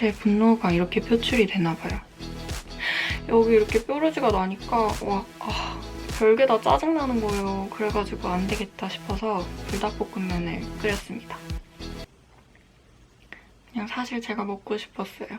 제 분노가 이렇게 표출이 되나 봐요. 여기 이렇게 뾰루지가 나니까 와, 아, 별게 다 짜증나는 거예요. 그래가지고 안 되겠다 싶어서 불닭볶음면을 끓였습니다. 그냥 사실 제가 먹고 싶었어요.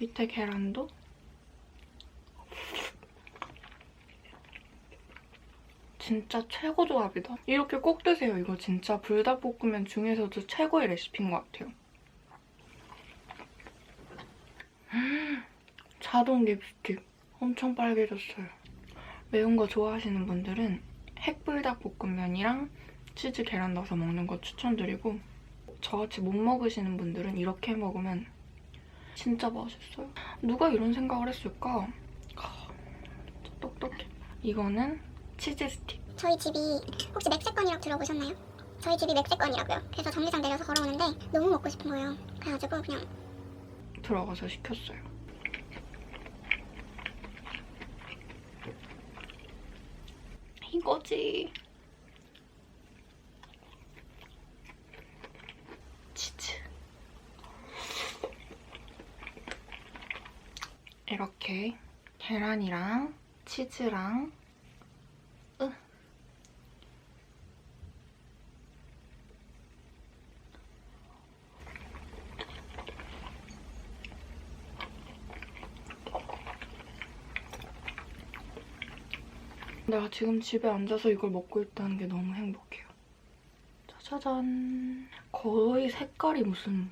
밑에 계란도 진짜 최고 조합이다. 이렇게 꼭 드세요. 이거 진짜 불닭볶음면 중에서도 최고의 레시피인 것 같아요. 음, 자동 립스틱 엄청 빨개졌어요. 매운 거 좋아하시는 분들은 핵불닭볶음면이랑 치즈 계란 넣어서 먹는 거 추천드리고 저같이 못 먹으시는 분들은 이렇게 먹으면 진짜 맛있어요. 누가 이런 생각을 했을까? 똑똑해. 이거는 치즈 스틱. 저희 집이 혹시 맥세권이라고 들어보셨나요? 저희 집이 맥세권이라고요. 그래서 정류장 내려서 걸어오는데 너무 먹고 싶은 거예요. 그래가지고 그냥 들어가서 시켰어요. 이거지. 치즈. 이렇게 계란이랑 치즈랑 으. 내가 지금 집에 앉아서 이걸 먹고 있다는 게 너무 행복해요. 짜자잔. 거의 색깔이 무슨...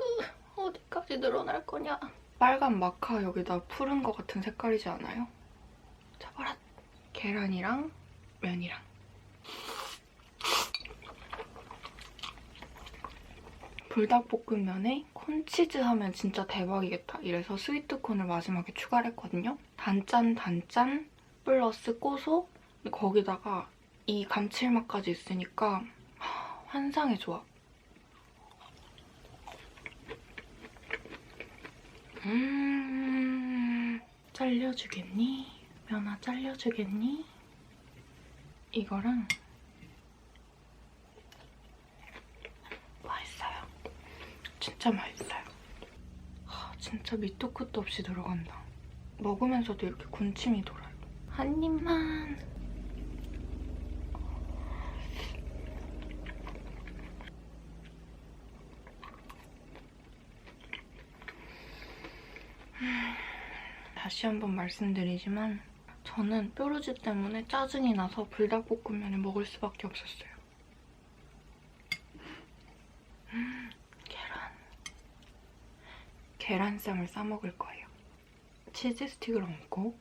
으, 어디까지 늘어날 거냐. 빨간 마카 여기다 푸른 것 같은 색깔이지 않아요? 잡아라. 계란이랑 면이랑. 불닭볶음면에 콘치즈 하면 진짜 대박이겠다. 이래서 스위트콘을 마지막에 추가를 했거든요. 단짠 단짠 플러스 고소 거기다가 이 감칠맛까지 있으니까 하, 환상의 조합. 음 잘려주겠니? 면아 잘려주겠니? 이거랑 맛있어요. 진짜 맛있어요. 하, 진짜 밑도 끝도 없이 들어간다. 먹으면서도 이렇게 군침이 돌아요. 한 입만. 다시 한번 말씀드리지만 저는 뾰루지 때문에 짜증이 나서 불닭볶음면을 먹을 수밖에 없었어요. 음, 계란. 계란쌈을 싸먹을 거예요. 치즈 스틱을 얹고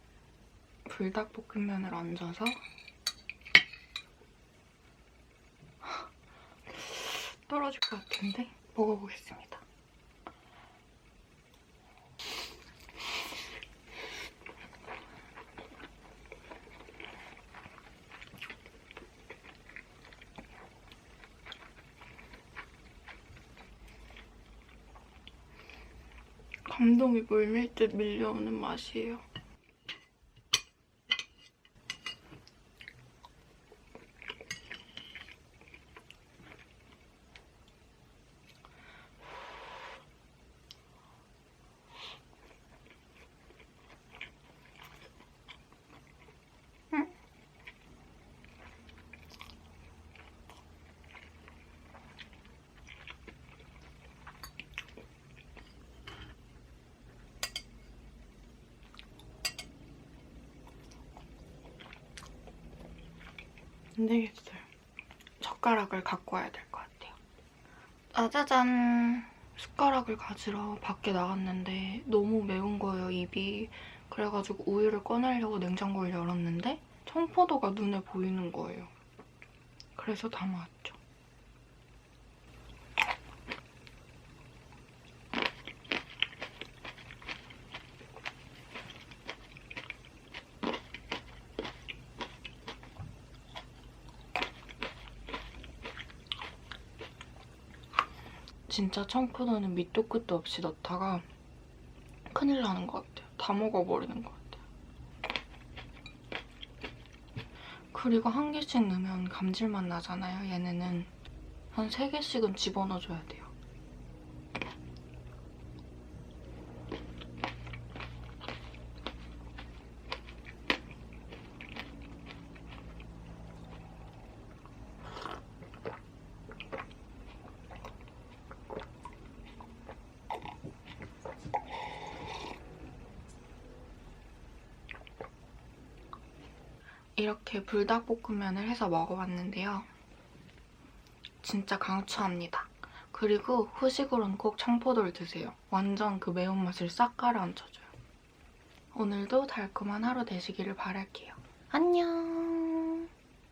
불닭볶음면을 얹어서 떨어질 것 같은데 먹어보겠습니다. 감동이 물밀듯 밀려오는 맛이에요. 안 되겠어요. 젓가락을 갖고 와야 될 것 같아요. 짜자잔! 숟가락을 가지러 밖에 나갔는데 너무 매운 거예요, 입이. 그래가지고 우유를 꺼내려고 냉장고를 열었는데 청포도가 눈에 보이는 거예요. 그래서 담아왔죠. 진짜 청포도는 밑도 끝도 없이 넣다가 큰일 나는 것 같아요. 다 먹어버리는 것 같아요. 그리고 한 개씩 넣으면 감질맛 나잖아요. 얘네는 한 세 개씩은 집어넣어줘야 돼요. 이렇게 불닭볶음면을 해서 먹어봤는데요. 진짜 강추합니다. 그리고 후식으로는 꼭 청포도를 드세요. 완전 그 매운맛을 싹 가라앉혀줘요. 오늘도 달콤한 하루 되시기를 바랄게요. 안녕!